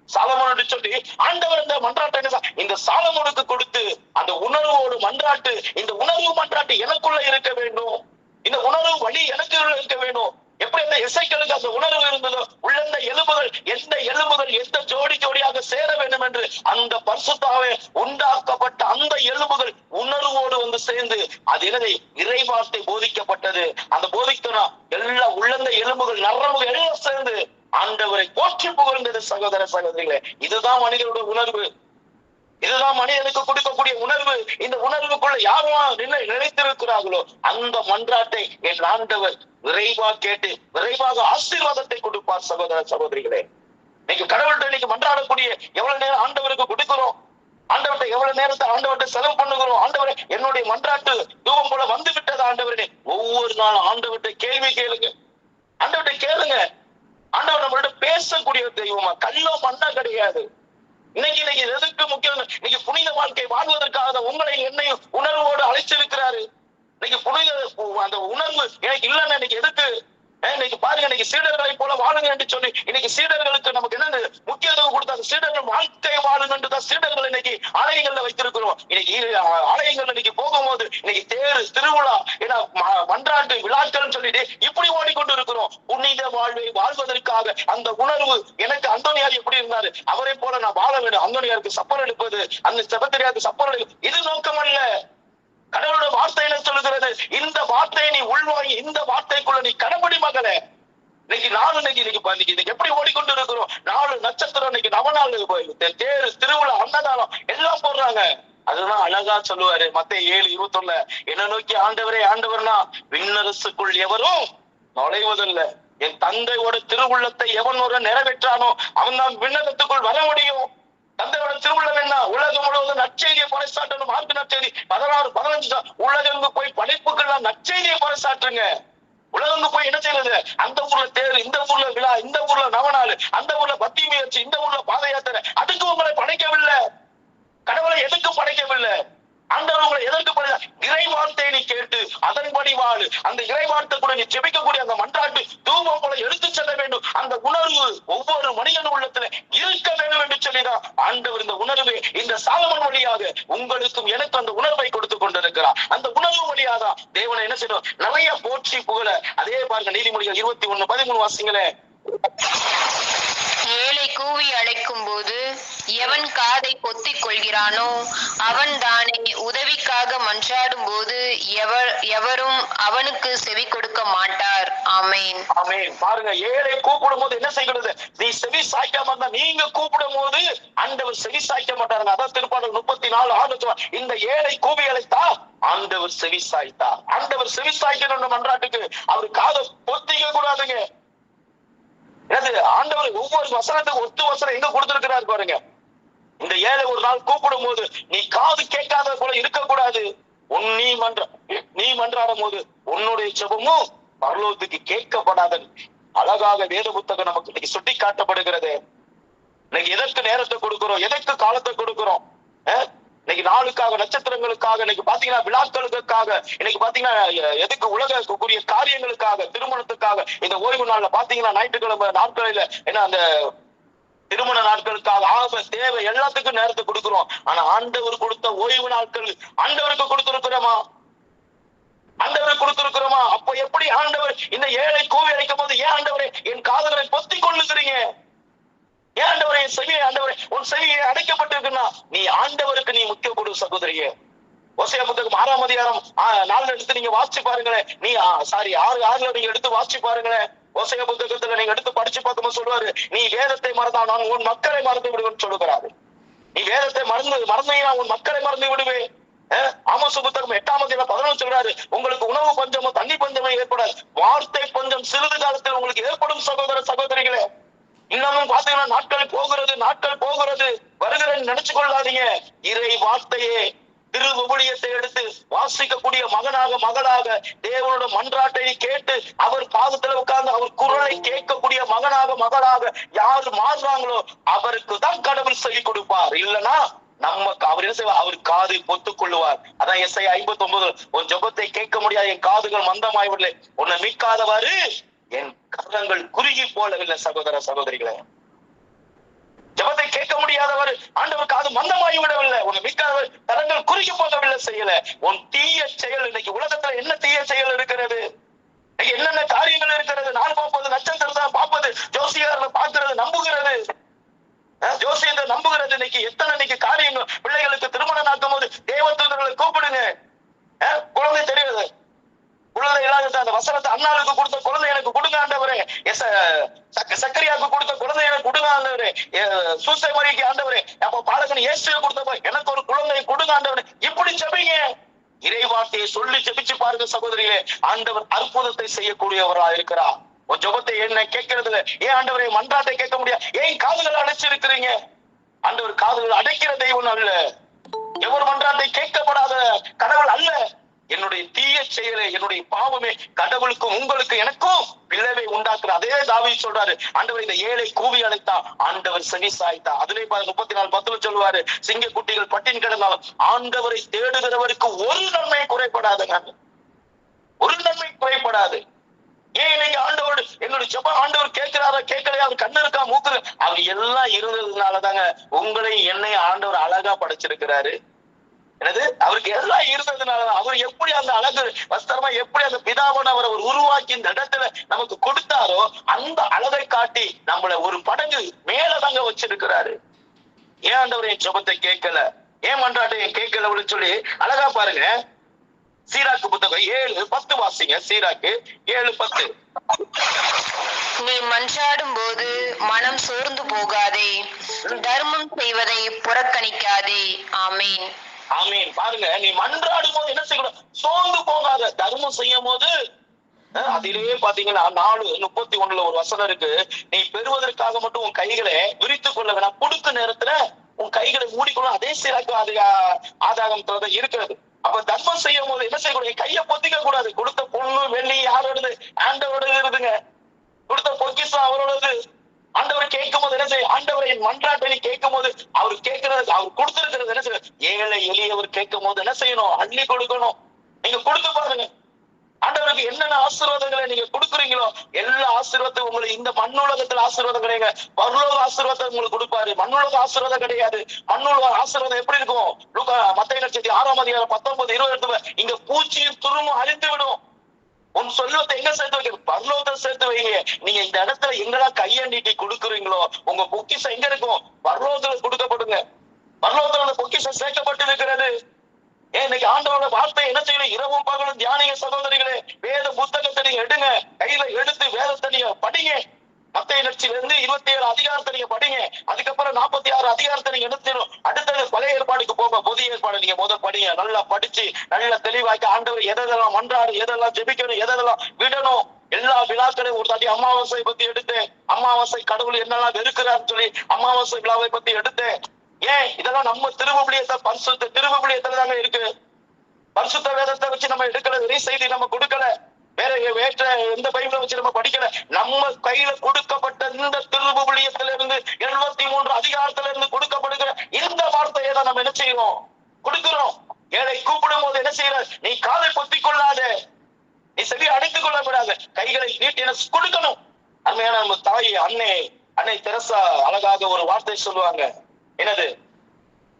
சாலமோனு சொல்லி ஆண்டவர் இந்த மன்றாட்டை இந்த சாலமோனுக்கு கொடுத்து அந்த உணர்வோடு மன்றாட்டு இந்த உணர்வு மன்றாட்டு எனக்குள்ள இருக்க வேண்டும். இந்த உணர்வு வழி எனக்கு இருக்க வேண்டும். எப்படி அந்த இசைக்களுக்கு அந்த உணர்வு இருந்ததோ உள்ளந்த எலும்புகள் எந்த எலும்புகள் எந்த ஜோடி ஜோடியாக சேர வேண்டும் என்று அந்த பரிசுத்தாவே உண்டாக்கப்பட்ட அந்த எலும்புகள் உணர்வோடு வந்து சேர்ந்து அது என்னது? இறைவார்த்தை போதிக்கப்பட்டது. அந்த போதித்தனா எல்லா உள்ளந்த எலும்புகள் நரம்புகள் எல்லாம் சேர்ந்து ஆண்டவரை போற்றி புகழ்ந்தது சகோதர சகோதரிகளே. இதுதான் மனிதனுடைய உணர்வு. இதுதான் மனிதனுக்கு கொடுக்கக்கூடிய உணர்வு இந்த உணர்வுக்குள்ள யாரெல்லாம் நிலை நிலைத்திருக்கிறார்களோ அந்த மன்றாட்டை என் ஆண்டவர் விரைவாக கேட்டு விரைவாக ஆசீர்வாதத்தை கொடுப்பார் சகோதர சகோதரிகளே. இன்னைக்கு கடவுள்கிட்ட இன்னைக்கு மன்றாடக்கூடிய எவ்வளவு நேரம் ஆண்டவருக்கு கொடுக்கிறோம்? ஆண்டவர்கிட்ட எவ்வளவு நேரத்தை ஆண்டவர்கிட்ட செலவு பண்ணுகிறோம்? ஆண்டவரை என்னுடைய மன்றாட்டு தூவம் போல வந்து விட்டது ஆண்டவரே? ஒவ்வொரு நாளும் ஆண்டவர்கிட்ட கேள்வி கேளுங்க. ஆண்டவர்கிட்ட கேளுங்க. ஆண்டவர் நம்மள்ட்ட பேசக்கூடிய தெய்வமா? கல்லோ மண்ணா கிடையாது. இன்னைக்கு இன்னைக்கு எதுக்கு முக்கியம்? இன்னைக்கு புனித வாழ்க்கை வாழ்வதற்காக உங்களை என்னையும் உணர்வோடு அழைச்சிருக்கிறாரு இன்னைக்கு புனித அந்த உணர்வு எனக்கு இல்லைன்னு இன்னைக்கு எதுக்கு? இன்னைக்கு பாருங்க இன்னைக்கு சீடர்களை போல வாழுங்க என்று சொல்லி இன்னைக்கு சீடர்களுக்கு நமக்கு என்ன முக்கியத்துவம் கொடுத்தாங்க? சீடர்கள் வாழ்க்கை வாழும் என்று தான் சீடர்கள் இன்னைக்கு ஆலயங்கள்ல வைத்திருக்கிறோம். இன்னைக்கு ஆலயங்கள் இன்னைக்கு போகும்போது இன்னைக்கு தேர் திருவிழா ஏன்னா மன்றாண்டு மன்றாட்டு விழாக்கள் சொல்லிட்டு இப்படி ஓடிக்கொண்டு இருக்கிறோம் புனித வாழ்வை வாழ்வதற்காக அந்த உணர்வு எனக்கு அந்தோனியார் எப்படி இருந்தாரு? அவரை போல நான் வாழ வேண்டும். அந்தோனியாருக்கு சப்பரம் எடுப்பது அந்த செபத்திரியாருக்கு சப்பரம் எடுப்பது இது நோக்கம் அல்ல கடவுளோட வார்த்தை என்ன சொல்லுகிறது? இந்த வார்த்தையை நீ உள்வாங்கி இந்த வார்த்தைக்குள்ள நீ கடப்படி மகளே இன்னைக்கு நாலு இன்னைக்கு இன்னைக்கு இன்னைக்கு எப்படி ஓடிக்கொண்டு இருக்கிறோம் நாலு நட்சத்திரம் இன்னைக்கு நவநாள் கோயில் தேர் திருவிழா அன்னதானம் எல்லாம் போடுறாங்க. அதுதான் அழகா சொல்லுவாரு. மத்த ஏழு இருபத்தொன்னு. என்ன நோக்கி ஆண்டவரே ஆண்டவர்னா விண்ணரசுக்குள் எவரும் நுழைவதில்லை. என் தந்தையோட திருவுள்ளத்தை எவன் ஒரு நிறைவேற்றானோ அவன் தான் விண்ணகத்துக்குள் வர முடியும். தந்தையோட திருவுள்ளம் என்ன? உலகம் முழுவதும் நற்செய்தியை பறைசாட்டணும் மார்க்கு நற்செய்தி. பதினாறு பதினஞ்சு தான். போய் படைப்புக்கெல்லாம் நற்செய்தியை பறைசாற்றுங்க. உலகங்கு போய் என்ன செய்யறது? அந்த ஊர்ல தேர் இந்த ஊர்ல விழா இந்த ஊர்ல நவநாள் அந்த ஊர்ல பத்தி முயற்சி இந்த ஊர்ல பாத யாத்திரை அதுக்கு உங்களை படைக்கவில்லை. கடவுளை எதுக்கு படைக்கவில்லை. ஆண்டவர் உங்களை எதற்கு படைத்த இறை வார்த்தையை நீ கேட்டு அதன்படி வாழு. அந்த இறை வார்த்தை கூட நீ ஜெபிக்கக்கூடிய அந்த மன்றாட்டு தூபம் போல எடுத்து செல்ல வேண்டும். அந்த உணர்வு ஒவ்வொரு மனிதன் உள்ளத்துல இருக்க வேண்டும் என்று சொல்லிதான் ஆண்டவர் இந்த உணர்வு இந்த சாலமன் வழியாக உங்களுக்கும் எனக்கு அந்த உணர்வை கொடுத்து கொண்டிருக்கிறார். அந்த உணர்வு வழியாக தான் தேவனை என்ன செய்யணும்? நிறைய போற்றி புகழ. அதே பாருங்க நீதிமொழிகள் இருபத்தி ஒண்ணு பதிமூணு வாசிங்களேன் ஏழை கூவி அழைக்கும் போது எவன் காதை பொத்திக் கொள்கிறானோ அவன் தானே உதவிக்காக மன்றாடும் போது எவர் எவரும் அவனுக்கு செவி கொடுக்க மாட்டார். ஆமேன். ஆமென். பாருங்க ஏழை கூப்பிடும் போது என்ன செய்கிறது? நீ செவி சாய்க்காம இருந்தா நீங்க கூப்பிடும் போது அண்டவர் செவி சாய்க்க மாட்டாருங்க. அதான் திருப்பாடல் முப்பத்தி நாலு ஆண்டு இந்த ஏழை கூவி அழைத்தா ஆண்டவர் செவி சாய்த்தா ஆண்டவர் செவி சாய்க்கணும் மன்றாட்டுக்கு அவர் காதை பொத்திக்க கூடாதுங்க. என்னது ஆண்டவர் ஒவ்வொரு வசனத்துக்கு ஒத்து வசனம் எங்க கொடுத்திருக்கிறார் பாருங்க. இந்த ஏழை ஒரு நாள் கூப்பிடும் போது நீ காது கேட்காத போல இருக்கக்கூடாது. உன் நீ மன்ற நீ மன்றாடும் போது உன்னுடைய செபமும் பரலோகத்துக்கு கேட்கப்படாத அழகாக வேத புத்தகம் நமக்கு இன்னைக்கு சுட்டி காட்டப்படுகிறது இன்னைக்கு எதற்கு நேரத்தை கொடுக்கிறோம்? எதற்கு காலத்தை கொடுக்கிறோம்? அஹ்? இன்னைக்கு நாளுக்காக நட்சத்திரங்களுக்காக இன்னைக்கு பாத்தீங்கன்னா விழாக்களுக்காக இன்னைக்கு பாத்தீங்கன்னா எதுக்கு உலகக்கூடிய காரியங்களுக்காக திருமணத்துக்காக இந்த ஓய்வு நாள்ல பாத்தீங்கன்னா ஞாயிற்றுக்கிழமை நாட்களில என்ன அந்த திருமண நாட்களுக்காக ஆப தேவை எல்லாத்துக்கும் நேரத்தை கொடுக்கிறோம். ஆனா ஆண்டவர் கொடுத்த ஓய்வு நாட்கள் ஆண்டவருக்கு கொடுத்திருக்கிறோமா? ஆண்டவர் கொடுத்திருக்கிறோமா? அப்ப எப்படி ஆண்டவர் இந்த ஏழை கோவி அழைக்கும் போது ஏன் ஆண்டவரே என் காதுகளை பொத்திக் கொள்ளுகிறீங்க ஏன் ஆண்டவரே என் செவியை ஆண்டவரே உன் செவியை அடைக்கப்பட்டிருக்குன்னா நீ ஆண்டவருக்கு நீ முக்கிய கொடு சகோதரியே. ஓசையா புத்தகம் ஆறாம் அதிகாரம் ஆ, நாலுல எடுத்து நீங்க வாசிச்சு பாருங்களேன். நீ சாரி ஆறு ஆறுல நீங்க எடுத்து வாசிச்சு பாருங்களேன். ஒசைய புத்தகத்துல நீங்க எடுத்து படிச்சு பார்க்கும்போது சொல்லுவாரு நீ வேதத்தை மறந்தா நான் உன் மக்களை மறந்து விடுவேன் சொல்லுகிறாரு. நீ வேதத்தை மறந்து மறந்தீங்கன்னா உன் மக்களை மறந்து விடுவேன் அஹ், ஆமோசு புத்தகம் எட்டாம் அதிகாரம் பதினொன்று சொல்றாரு உங்களுக்கு உணவு பஞ்சமோ தண்ணி பஞ்சமோ ஏற்படாது. வார்த்தை பஞ்சம் சிறிது காலத்தில் உங்களுக்கு ஏற்படும் சகோதர சகோதரிகளே. இன்னமும் பாத்தீங்கன்னா நாட்கள் போகிறது நாட்கள் போகிறது. வருகிறேன்னு நினைச்சு கொள்ளாதீங்க இறை வார்த்தையே திரு விபுலியத்தை எடுத்து வாசிக்கக்கூடிய மகனாக மகளாக தேவனோட மன்றாட்டை கேட்டு அவர் பாதத்துல உட்கார்ந்து அவர் குரலை கேட்கக்கூடிய மகனாக மகளாக யாரு மாறுறாங்களோ அவருக்கு தான் கடவுள் செவி கொடுப்பார். இல்லனா நம்ம அவர் என்ன செய்வார்? அவர் காது பொத்துக் கொள்ளுவார் அதான் எஸ்ஐ ஐம்பத்தி ஒன்பது உன் ஜபத்தை கேட்க முடியாது என் காதுகள் மந்தமாய்வில்லை உன்னை மீட்காதவாறு என் கரங்கள் குறுகி போலவில்லை சகோதர சகோதரிகளே. ஜெபத்தை கேட்க முடியாதவர் ஆண்டவர் காது மந்தமாகி விடவில்லை. உன் மிக்கவர் கரங்கள் குறுகி போகவில்லை செய்யல. உன் தீய செயல் இன்னைக்கு உலகத்துல என்ன தீய செயல் இருக்கிறது? என்னென்ன காரியங்கள் இருக்கிறது? நான் பார்ப்பது நட்சத்திரத்தை பார்ப்பது ஜோசியர்ல பார்க்கிறது நம்புகிறது. அஹ், ஜோசியத்தை நம்புகிறது. இன்னைக்கு எத்தனை இன்னைக்கு காரியங்கள் பிள்ளைகளுக்கு திருமணம் நடக்கும் போது தேவதூதர்களை கூப்பிடுங்க. குழந்தை தெரியாது. குழந்தை இல்லாத அந்த வசனத்தை அண்ணாளுக்கு கொடுத்த குழந்தை எனக்கு கொடுங்க ஆண்டவரே. எஸ் சக்கரியாவுக்கு கொடுத்த குழந்தை எனக்கு கொடுங்க ஆண்டவரே. சூசை மரிக்கு ஆண்டவரே. அப்ப பாலகன் இயேசுவை கொடுத்தப்ப எனக்கு ஒரு குழந்தை கொடுங்க ஆண்டவரே. இப்படி செபிங்க இறைவார்த்தையை சொல்லி ஜெபிச்சு பாருங்க சகோதரிகளே. ஆண்டவர் அற்புதத்தை செய்யக்கூடியவரா இருக்கிறார். உன் ஜபத்தை என்ன கேட்கறது இல்ல ஏன் ஆண்டவரை மன்றாட்டை கேட்க முடியாது ஏன் காதுகளை அடைச்சிருக்கிறீங்க? ஆண்டவர் காதுகளை அடைக்கிற தெய்வம் அல்ல. எவர் மன்றாட்டை கேட்கப்படாத கடவுள் அல்ல. என்னுடைய தீய செயலே என்னுடைய பாவமே கடவுளுக்கும் உங்களுக்கும் எனக்கும் பிளவை உண்டாக்குற அதே தாவி சொல்றாரு ஆண்டவர் இந்த ஏழை கூவி அழைத்தா ஆண்டவர் செவி சாய்த்தா அதுலயே பாருங்க முப்பத்தி நாலு பத்துல சொல்லுவாரு சிங்க குட்டிகள் பட்டின் கிடந்தாலும் ஆண்டவரை தேடுகிறவருக்கு ஒரு நன்மை குறைபடாதுங்க ஒரு நன்மை குறைபடாது. ஏன் நீங்க ஆண்டவர் என்னோட ஜெபம் ஆண்டவர் கேட்கிறாரா கேட்கலையா? அவர் கண்ணு இருக்கா மூக்கு இருக்கா? அவர் எல்லாம் இருந்ததுனாலதாங்க உங்களை என்னை ஆண்டவர் அழகா படைச்சிருக்கிறாரு. என்னது? அவருக்கு எல்லாம் இருந்ததுனால அவர் எப்படி அந்த அழகு வஸ்திரமா எப்படி அந்த பிதாவன் அவர் அவர் உருவாக்கி இந்த இடத்துல நமக்கு கொடுத்தாரோ அந்த அழகை காட்டி நம்மள ஒரு படங்கு மேலதாங்க வச்சிருக்கிறாரு. ஏன் ஆண்டவர் என் ஜெபத்தை கேட்கல? ஏன் மன்றாட்டை என் கேட்கல சொல்லி அழகா பாருங்க. சீராக்கு புத்தகம் ஏழு பத்து வாசிங்க சீராக்கு. ஏழு பத்து. நீ மன்றாடும் போது மனம் சோர்ந்து போகாதே. தர்மம் செய்வதை புறக்கணிக்காதே. ஆமீன். ஆமீன். பாருங்க நீ மன்றாடும் போது என்ன செய்யணும் சோர்ந்து போகாத. தர்மம் செய்யும் போது அதிலேயே பாத்தீங்கன்னா நாலு முப்பத்தி ஒண்ணுல ஒரு வசனம் இருக்கு. நீ பெறுவதற்காக மட்டும் உன் கைகளை விரித்துக் கொள்ள வேணாம். கொடுத்த நேரத்துல உன் கைகளை மூடிக்கொள்ள அதே சிறக்கும் அது ஆதாகத்துல தான் இருக்கிறது. அப்ப தர்மம் செய்யும் போது என்ன செய்யக்கூடாது? என் கையை பொத்திக்க கூடாது கொடுத்த பொண்ணு வெள்ளி யாரோடது? ஆண்டவரோடது இருதுங்க கொடுத்த பொக்கிசம் அவரோடது. ஆண்டவர் கேட்கும் போது என்ன செய்ய ஆண்டவர் என் மன்றாட்டை கேட்கும் போது அவர் கேட்கறது அவர் கொடுத்திருக்கிறது என்ன செய்ய ஏழை எளியவர் கேட்கும் போது என்ன செய்யணும்? அள்ளி கொடுக்கணும். நீங்க கொடுத்து பாருங்க. ஆண்டவருக்கு என்னென்ன ஆசீர்வாதங்களை நீங்க கொடுக்குறீங்களோ எல்லா ஆசீர்வாதத்தையும் உங்களுக்கு இந்த மண்ணுலகத்துல ஆசீர்வாதம் கிடையாது. பரலோக ஆசீர்வாதத்தை உங்களுக்கு கொடுப்பாரு. மண்ணுலக ஆசீர்வாதம் கிடையாது. மண்ணுலக ஆசீர்வாதம் எப்படி இருக்கும்? மத்திய லட்சத்தி ஆறாம் அதிகாரம் பத்தொன்பது இருபது இங்க பூச்சியும் துருமும் அழித்து விடும் உன் சொல்லுவத்தை எங்க சேர்த்து வைக்க பரலோகத்தை சேர்த்து வைங்க. நீங்க இந்த இடத்துல எங்கடா கையை நீட்டி கொடுக்குறீங்களோ உங்க பொக்கிஷம் எங்க இருக்கும்? பரலோகத்துல கொடுக்கப்படுங்க. பரலோகத்துல அந்த பொக்கிஷம் சேர்க்கப்பட்டு இருக்கிறது ஏன் இன்னைக்கு ஆண்டவரோட வார்த்தை என்ன செய்யணும் இரவும் பகலும் தியானிங்க சகோதரிகளே வேத புத்தகத்தை நீங்க எடுங்க. கையில எடுத்து வேதத்தை நீங்க படிங்க. மத்திய நட்சில இருந்து இருபத்தி ஏழு அதிகாரத்தை நீங்க படிங்க. அதுக்கப்புறம் நாற்பத்தி ஆறு அதிகாரத்தை நீங்க எடுத்துடும் அடுத்தது பழைய ஏற்பாடுக்கு போங்க. புதிய ஏற்பாடு நீங்க முதல் படிங்க. நல்லா படிச்சு நல்லா தெளிவாக்கி ஆண்டவர் எதெல்லாம் மன்றாடு எதெல்லாம் ஜெபிக்கணும் எதெல்லாம் விடணும் எல்லா விழாக்களையும் ஒரு தாட்டி அமாவாசை பத்தி எடுத்தேன். அமாவாசை கடவுள் என்னெல்லாம் வெறுக்கிறான்னு சொல்லி அமாவாசை விழாவை பத்தி எடுத்தேன். ஏன்? இதெல்லாம் நம்ம திருவபிளியத்தை பரிசுத்த திருவபிளியத்துல தாங்க இருக்கு. பரிசுத்த வேதத்தை வச்சு நம்ம எடுக்கல வெறி செய்தி நம்ம கொடுக்கல. வேற வேற்ற எந்த பைபிள வச்சு நம்ம படிக்கல. நம்ம கையில கொடுக்கப்பட்ட இந்த திருவுபிளியத்துல இருந்து எழுபத்தி மூன்று அதிகாரத்துல இருந்து கொடுக்கப்படுகிற இந்த வார்த்தையை தான் நம்ம என்ன செய்யணும் கொடுக்கிறோம். ஏழை கூப்பிடும் போது என்ன செய்யற? நீ காதை பொத்தி கொள்ளாத. நீ சரி அடைத்துக் கொள்ள விடாத கைகளை நீட்டி எனக்கு கொடுக்கணும். அருமையான நம்ம தாய் அன்னை அன்னை தெரசா அழகாக ஒரு வார்த்தை சொல்லுவாங்க. என்னது?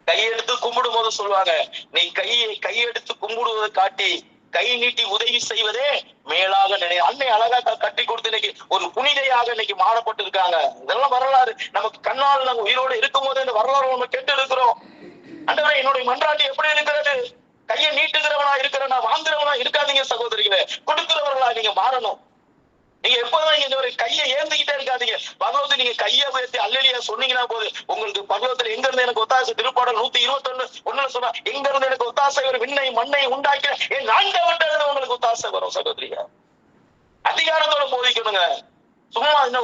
கையெடுத்து கும்பிடும் போது சொல்லுவாங்க. நீ கையை கையெடுத்து கும்பிடுவதை காட்டி கை நீட்டி உதவி செய்வதே மேலாக நினை அன்னை அழகா கட்டி கொடுத்து இன்னைக்கு ஒரு புனிதையாக இன்னைக்கு மாறப்பட்டு இருக்காங்க இதெல்லாம் வரலாறு. நமக்கு கண்ணால் நம்ம உயிரோடு இருக்கும் போது இந்த வரலாறு நம்ம கேட்டு இருக்கிறோம் அண்டவரை என்னுடைய மன்றாட்டு எப்படி இருக்கிறது? கையை நீட்டுகிறவனா இருக்கிறனா? வாங்குறவனா இருக்காதீங்க சகோதரிகளே. கொடுக்கிறவர்களா நீங்க மாறணும். நீங்க எப்போதும் நீங்க இந்த ஒரு கையை ஏந்திக்கிட்டே இருக்காதீங்க. பகவத்தை நீங்க கையை உயர்த்தி அல்லலியா சொன்னீங்கன்னா போது உங்களுக்கு பகவத்துல எங்க இருந்து எனக்கு ஒத்தாசை திருப்பாடல் நூத்தி இருபத்தி ஒண்ணு ஒண்ணுல சொன்னா எங்க இருந்து எனக்கு ஒத்தாசை ஒரு விண்ணை மண்ணை உண்டாக்கிற என் நான்க உங்களுக்கு ஒத்தாசை வரும் சகோதரிங்க அதிகாரத்தோட போதிக்கணுங்க. சும்மா என்ன